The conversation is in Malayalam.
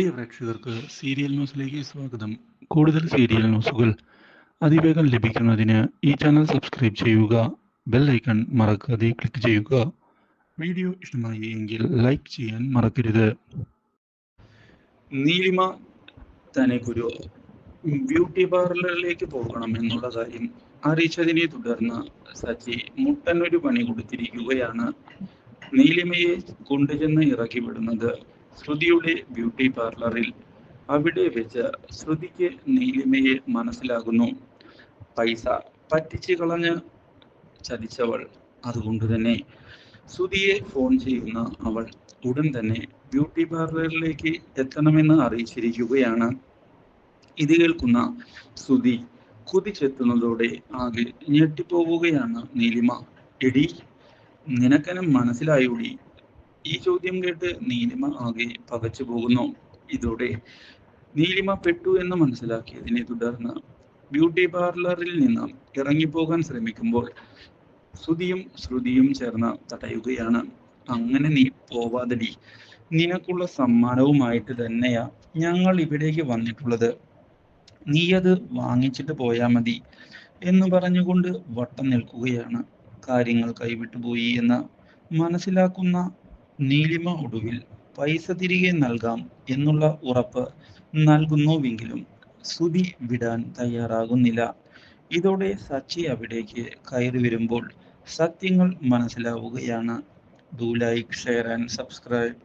പ്രിയ പ്രേക്ഷകർക്ക് സീരിയൽ ന്യൂസിലേക്ക് സ്വാഗതം. കൂടുതൽ സീരിയൽ ന്യൂസുകൾ അതിവേഗം ലഭിക്കുന്നതിന് ഈ ചാനൽ സബ്സ്ക്രൈബ് ചെയ്യുക ബെൽ ഐക്കൺ മറക്കാതെ ക്ലിക്ക് ചെയ്യുക. വീഡിയോ ഇഷ്ടമായി എങ്കിൽ ലൈക്ക് ചെയ്യാൻ മറക്കരുത്. നീലിമ തനിക്കൊരു ബ്യൂട്ടി പാർലറിലേക്ക് പോകണം എന്നുള്ള കാര്യം അറിയിച്ചതിനെ തുടർന്ന് സച്ചി മുട്ടനൊരു പണി കൊടുത്തിരിക്കുകയാണ്. നീലിമയെ കൊണ്ടുചെന്ന് ഇറക്കി വിടുന്നത് ശ്രുതിയുടെ ബ്യൂട്ടി പാർലറിൽ അവിടെ വെച്ച് ശ്രുതിക്ക് നീലിമയെ മനസ്സിലാകുന്നു. പൈസ പറ്റിച്ചു കളഞ്ഞ് ചതിച്ചവൾ അതുകൊണ്ട് തന്നെ. ശ്രുതിയെ ഫോൺ ചെയ്യുന്ന അവൾ ഉടൻ തന്നെ ബ്യൂട്ടി പാർലറിലേക്ക് എത്തണമെന്ന് അറിയിച്ചിരിക്കുകയാണ്. ഇത് കേൾക്കുന്ന ശ്രുതി കുതിച്ചെത്തുന്നതോടെ ആകെ ഞെട്ടിപ്പോവുകയാണ് നീലിമ. എടി നിനക്കനം മനസ്സിലായോടി. ഈ ചോദ്യം കേട്ട് നീലിമ ആകെ പകച്ചു പോകുന്നു. ഇതോടെ നീലിമ പെട്ടു എന്ന് മനസ്സിലാക്കിയതിനെ തുടർന്ന് ബ്യൂട്ടി പാർലറിൽ നിന്ന് ഇറങ്ങിപ്പോകാൻ ശ്രമിക്കുമ്പോൾ ശ്രുതിയും ശ്രുതിയും ചേർന്ന് തടയുകയാണ്. അങ്ങനെ നീ പോവാതടി. നിനക്കുള്ള സമ്മാനവുമായിട്ട് തന്നെയാ ഞങ്ങൾ ഇവിടേക്ക് വന്നിട്ടുള്ളത്. നീ അത് വാങ്ങിച്ചിട്ട് പോയാ മതി എന്ന് പറഞ്ഞുകൊണ്ട് വട്ടം നിൽക്കുകയാണ്. കാര്യങ്ങൾ കൈവിട്ടുപോയി എന്ന് മനസ്സിലാക്കുന്ന നീലിമ ഒടുവിൽ പൈസ തിരികെ നൽകാം എന്നുള്ള ഉറപ്പ് നൽകുന്നുവെങ്കിലും സുബി വിടാൻ തയ്യാറാകുന്നില്ല. ഇതോടെ സച്ചി അവിടേക്ക് കയറി വരുമ്പോൾ സത്യങ്ങൾ മനസ്സിലാവുകയാണ്. Do like share and subscribe